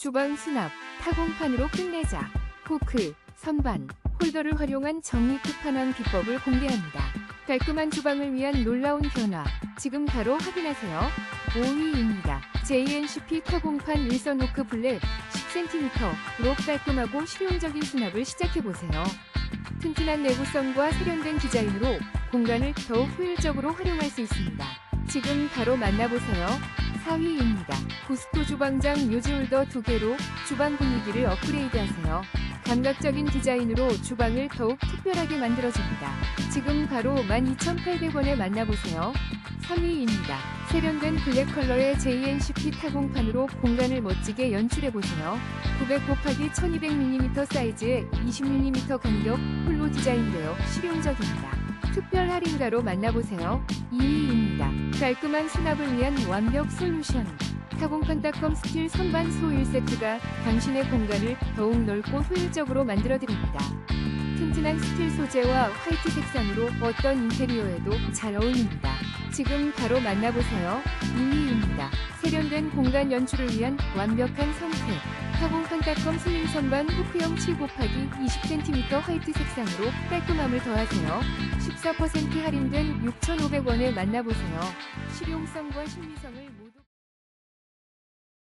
주방 수납, 타공판으로 끝내자. 포크, 선반, 홀더를 활용한 정리 끝판왕 비법을 공개합니다. 깔끔한 주방을 위한 놀라운 변화. 지금 바로 확인하세요. 5위입니다. JNCP 타공판 일선 오크 블랙 10cm로 깔끔하고 실용적인 수납을 시작해보세요. 튼튼한 내구성과 세련된 디자인으로 공간을 더욱 효율적으로 활용할 수 있습니다. 지금 바로 만나보세요. 4위입니다. 구스토 주방장 묘지홀더 2개로 주방 분위기를 업그레이드하세요. 감각적인 디자인으로 주방을 더욱 특별하게 만들어줍니다. 지금 바로 12,800원에 만나보세요. 3위입니다. 세련된 블랙 컬러의 JNCP 타공판으로 공간을 멋지게 연출해보세요. 900 곱하기 1200mm 사이즈의 20mm 간격 홀로 디자인되어 실용적입니다. 특별 할인가로 만나보세요. 2위입니다. 깔끔한 수납을 위한 완벽 솔루션. 타공판닷컴 스틸 선반 소 1세트가 당신의 공간을 더욱 넓고 효율적으로 만들어드립니다. 튼튼한 스틸 소재와 화이트 색상으로 어떤 인테리어에도 잘 어울립니다. 지금 바로 만나보세요. 2위입니다. 세련된 공간 연출을 위한 완벽한 선택. 타공판닷컴 슬림 선반 후크형 7 곱하기 20cm 화이트 색상으로 깔끔함을 더하세요. 14% 할인된 6,500원에 만나보세요. 실용성과 신미성을 모두